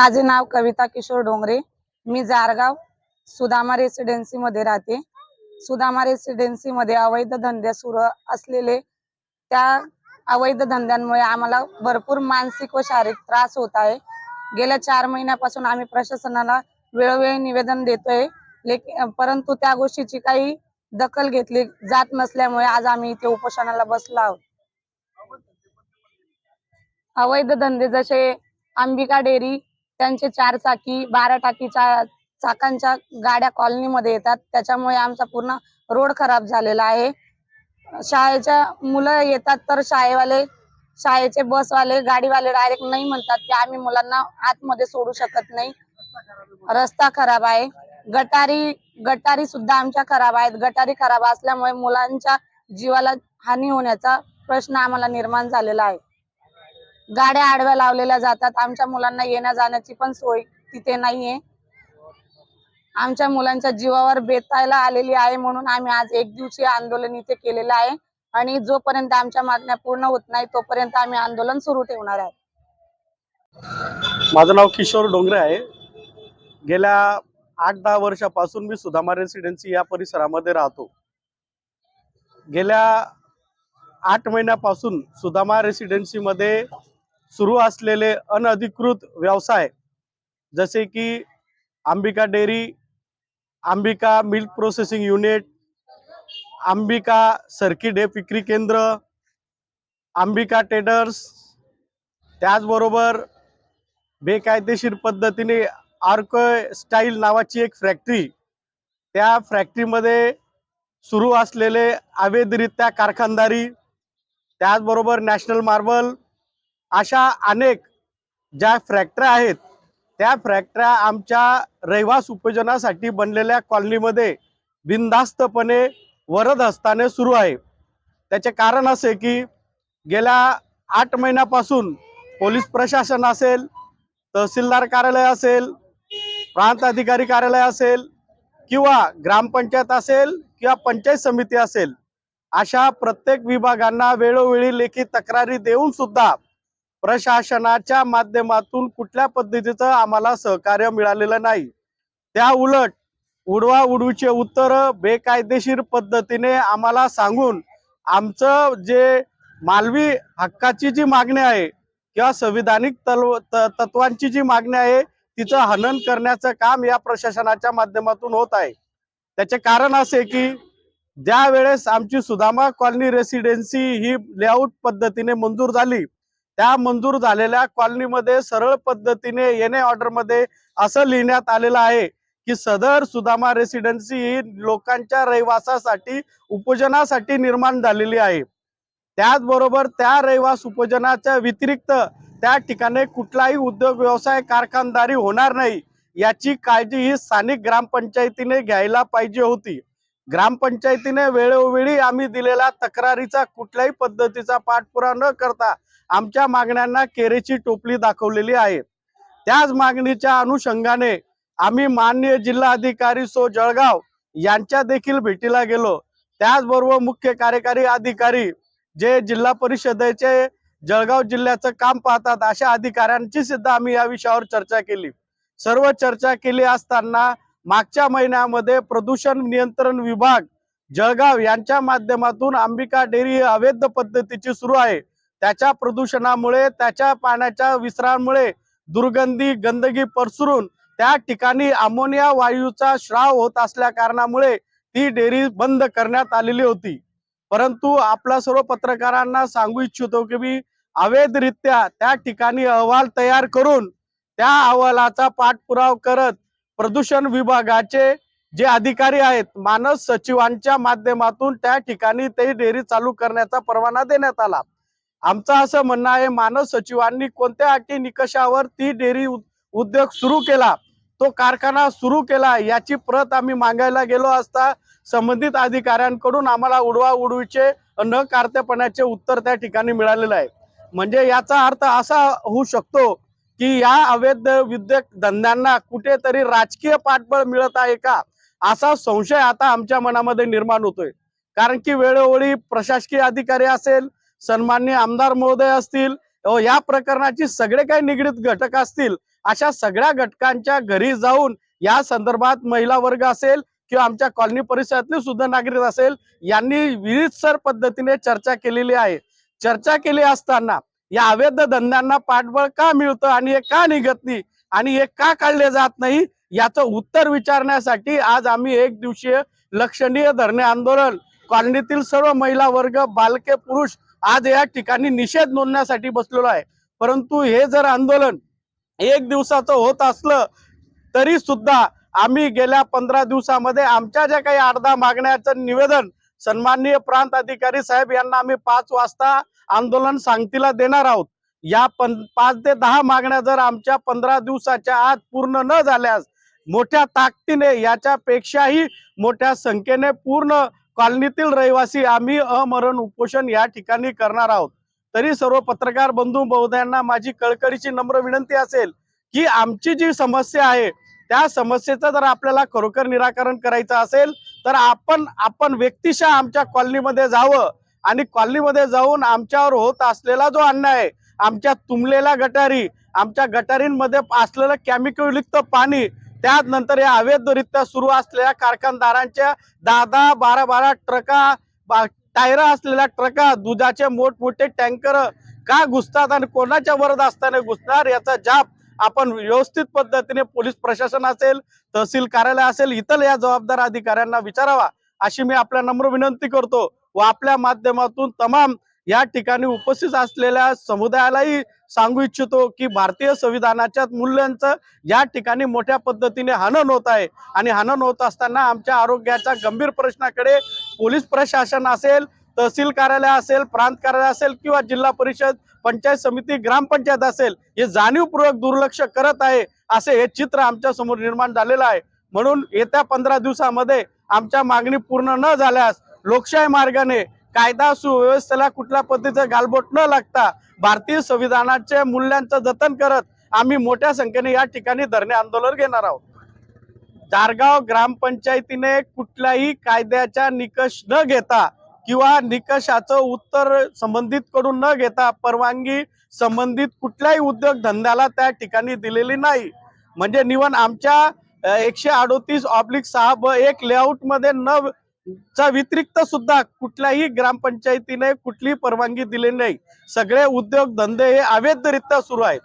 माझे नाव कविता किशोर डोंगरे. मी जारगाव सुदामा रेसिडेन्सी मध्ये राहते. सुदामा रेसिडेन्सी मध्ये अवैध धंदे सुरू असलेले त्या अवैध धंद्यांमुळे आम्हाला भरपूर मानसिक व शारीरिक त्रास होत आहे. गेल्या चार महिन्यापासून आम्ही प्रशासनाला वेळोवेळी निवेदन देतोय. परंतु त्या गोष्टीची काही दखल घेतली जात नसल्यामुळे आज आम्ही इथे उपोषणाला बसलो आहोत. अवैध धंदे जसे अंबिका डेअरी त्यांचे चार चाकी बारा टाकीच्या चाकांच्या गाड्या कॉलनीमध्ये येतात. त्याच्यामुळे आमचा पूर्ण रोड खराब झालेला आहे. शाळेच्या मुलं येतात तर शाळेवाले शाळेचे बसवाले गाडीवाले डायरेक्ट नाही म्हणतात की आम्ही मुलांना आतमध्ये सोडू शकत नाही. रस्ता खराब आहे. गटारी गटारी सुद्धा आमच्या खराब आहेत. गटारी खराब असल्यामुळे मुलांच्या जीवाला हानी होण्याचा प्रश्न आम्हाला निर्माण झालेला आहे. गाड्या आडव्या लावलेल्या जातात. आमच्या मुलांना येण्या जाण्याची पण सोय तिथे नाहीये. आमच्या मुलांच्या जीवावर बेतायला आलेली आहे म्हणून आम्ही आज एक दिवसीय आंदोलन इथे केलेलं आहे. आणि जोपर्यंत आमच्या मागण्या पूर्ण होत नाही तोपर्यंत आम्ही आंदोलन सुरू ठेवणार आहे. माझं नाव किशोर डोंगरे आहे. गेल्या आठ दहा वर्षापासून मी सुधामा रेसिडेन्सी या परिसरामध्ये राहतो. गेल्या आठ महिन्यापासून सुदामा रेसिडेन्सीमध्ये सुरू असलेले अनधिकृत व्यवसाय जसे की Ambika dairy Ambika milk processing unit Ambika circuit हे विक्री केंद्र अंबिका टेडर्स त्याचबरोबर बेकायदेशीर पद्धतीने आर्क स्टाईल नावाची एक फॅक्टरी त्या फॅक्टरीमध्ये सुरू असलेले अवैधरित्या कारखानदारी त्याचबरोबर नॅशनल मार्बल अशा अनेक ज्या फ्रॅक्टऱ्या आहेत त्या फ्रॅक्टऱ्या आमच्या रहिवास उपयोजनासाठी बनलेल्या कॉलनीमध्ये बिनधास्तपणे वरद हस्ताने सुरू आहे. त्याचे कारण असे की गेल्या आठ महिन्यापासून पोलीस प्रशासन असेल तहसीलदार कार्यालय असेल प्रांत अधिकारी कार्यालय असेल किंवा ग्रामपंचायत असेल किंवा पंचायत समिती असेल अशा प्रत्येक विभागांना वेळोवेळी लेखी तक्रारी देऊन सुद्धा प्रशासनाच्या माध्यमातून कुठल्या पद्धतीचं आम्हाला सहकार्य मिळालेलं नाही. त्या उलट उडवा उडवीचे उत्तर बेकायदेशीर पद्धतीने आम्हाला सांगून आमचं जे मालवी हक्काची जी मागणी आहे किंवा संविधानिक तत्व त- तत्वांची जी मागणी आहे तिचं हनन करण्याचं काम या प्रशासनाच्या माध्यमातून होत आहे. त्याचे कारण असे की ज्या वेळेस आमची सुदामा कॉलनी रेसिडेन्सी ही लेआउट पद्धतीने मंजूर झाली त्या मंजूर झालेल्या कॉलनीमध्ये सरळ पद्धतीने येणे ऑर्डरमध्ये असं लिहिण्यात आलेलं आहे की सदर सुदामा रेसिडेन्सी ही लोकांच्या रहिवासासाठी उपजनासाठी निर्माण झालेली आहे. त्याचबरोबर त्या रहिवास उपजनाच्या व्यतिरिक्त त्या ठिकाणी कुठलाही उद्योग व्यवसाय कारखानदारी होणार नाही याची काळजी ही स्थानिक ग्रामपंचायतीने घ्यायला पाहिजे होती. ग्रामपंचायतीने वेळोवेळी आम्ही दिलेला तक्रारीचा कुठल्याही पद्धतीचा पाठपुरा न करता आमच्या मागण्यांना केरेची टोपली दाखवलेली आहे. त्याच मागणीच्या अनुषंगाने आम्ही माननीय जिल्हाधिकारी सो जळगाव यांच्या देखील भेटीला गेलो. त्याचबरोबर मुख्य कार्यकारी अधिकारी जे जिल्हा परिषदेचे जळगाव जिल्ह्याचं काम पाहतात अशा अधिकाऱ्यांची सुद्धा आम्ही या विषयावर चर्चा केली. सर्व चर्चा केली असताना मागच्या महिन्यामध्ये प्रदूषण नियंत्रण विभाग जळगाव यांच्या माध्यमातून अंबिका डेअरी अवैध पद्धतीची सुरू आहे. त्याच्या प्रदूषणामुळे त्याच्या पाण्याच्या विसरामुळे दुर्गंधी गंदगी पसरून त्या ठिकाणी अमोनिया वायूचा श्राव होत असल्या कारणामुळे ती डेअरी बंद करण्यात आलेली होती. परंतु आपला सर्व पत्रकारांना सांगू इच्छितो की मी अवैधरित्या त्या ठिकाणी अहवाल तयार करून त्या अहवालाचा पाठपुरावा करत प्रदूषण विभागाचे जे अधिकारी आहेत मानस सचिवांच्या माध्यमातून त्या ठिकाणी ते डेअरी चालू करण्याचा परवाना देण्यात आला. आमचं असं म्हणणं आहे मानव सचिवांनी कोणत्या अटी निकषावर ती डेअरी उद्योग सुरू केला तो कारखाना सुरू केला याची प्रत आम्ही मागायला गेलो असता संबंधित अधिकाऱ्यांकडून आम्हाला उडवा उडवीचे न कारतेपणाचे उत्तर त्या ठिकाणी मिळालेलं आहे. म्हणजे याचा अर्थ असा होऊ शकतो की या अवैध उद्योग धंद्यांना कुठेतरी राजकीय पाठबळ मिळत आहे का? असा संशय आता आमच्या मनामध्ये निर्माण होतोय. कारण की वेळोवेळी प्रशासकीय अधिकारी असेल सन्माननीय आमदार महोदय असतील हो, या प्रकरणाची सगळे काही निगडीत घटक असतील अशा सगळ्या घटकांच्या घरी जाऊन या संदर्भात महिला वर्ग असेल किंवा आमच्या कॉलनी परिसरातले सुद्धा नागरिक असेल यांनी विविधसर पद्धतीने चर्चा केलेली आहे. चर्चा केली असताना या अवैध धंद्यांना पाठबळ का मिळतं आणि हे का निघत नाही आणि हे का काढले जात नाही याचं उत्तर विचारण्यासाठी आज आम्ही एक दिवसीय लक्षणीय धरणे आंदोलन कॉलनीतील सर्व महिला वर्ग बालके पुरुष आज या ठिकाणी निषेध नोंदण्यासाठी बसलेलो आहे. परंतु हे जर आंदोलन एक दिवसाचं होत असलं तरी सुद्धा आम्ही गेल्या पंधरा दिवसामध्ये आमच्या ज्या काही अर्धा मागण्याचं निवेदन सन्माननीय प्रांत अधिकारी साहेब यांना आम्ही पाच वाजता आंदोलन सांगतीला देणार आहोत. या पाच ते दहा मागण्या जर आमच्या पंधरा दिवसाच्या आत पूर्ण न झाल्यास मोठ्या ताकदीने याच्यापेक्षाही मोठ्या संख्येने पूर्ण कॉलनीतील रहिवासी आम्ही अमरण उपोषण या ठिकाणी करणार आहोत. तरी सर्व पत्रकार बंधू बहुद्यांना माझी कळकळीची नम्र विनंती असेल की आमची जी समस्या आहे त्या समस्येचं जर आपल्याला खरोखर निराकरण करायचं असेल तर आपण आपण व्यक्तिशः आमच्या कॉलनीमध्ये जावं आणि कॉलनीमध्ये जाऊन आमच्यावर होत असलेला जो अन्याय आहे आमच्या तुंबलेल्या गटारी आमच्या गटारींमध्ये असलेलं केमिकलयुक्त पाणी त्यानंतर या अवैधरित्या सुरू असलेल्या कारखानदारांच्या दहा दहा बारा बारा ट्रका टायर असलेल्या ट्रका दुधाचे मोठमोठे टँकर का घुसतात आणि कोणाच्या वरद असताना घुसणार याचा जाप आपण व्यवस्थित पद्धतीने पोलीस प्रशासन असेल तहसील कार्यालय असेल इतर या जबाबदार अधिकाऱ्यांना विचारावा अशी मी आपल्या नम्र विनंती करतो. व आपल्या माध्यमातून तमाम या ठिकाणी उपस्थित असलेल्या समुदायालाही सांगू इच्छितो की भारतीय संविधानाच्या मूल्यांचं या ठिकाणी मोठ्या पद्धतीने हनन होत आहे. आणि हनन होत असताना आमच्या आरोग्याच्या गंभीर प्रश्नाकडे पोलीस प्रशासन असेल तहसील कार्यालय असेल प्रांत कार्यालय असेल किंवा जिल्हा परिषद पंचायत समिती ग्रामपंचायत असेल हे जाणीवपूर्वक दुर्लक्ष करत आहे असे हे चित्र आमच्यासमोर निर्माण झालेलं आहे. म्हणून येत्या पंधरा दिवसामध्ये आमच्या मागणी पूर्ण न झाल्यास लोकशाही मार्गाने कायदा सुव्यवस्थेला कुठल्या पद्धतीचं गालबोट न लागता भारतीय संविधानाच्या मूल्यांचं जतन करत आम्ही मोठ्या संख्येने या ठिकाणी धरणे आंदोलन घेणार आहोत. जारगाव ग्रामपंचायतीने कुठल्याही कायद्याच्या निकष न घेता किंवा निकषाचं उत्तर संबंधित कडून न घेता परवानगी संबंधित कुठल्याही उद्योग धंद्याला त्या ठिकाणी दिलेली नाही. म्हणजे निवन आमच्या एकशे अडोतीस ऑब्लिक सहा ब एक लेआउटमध्ये न च्या व्यतिरिक्त सुद्धा कुठल्याही ग्रामपंचायतीने कुठलीही परवानगी दिली नाही. सगळे उद्योग धंदे हे अवैधरित्या सुरू आहेत.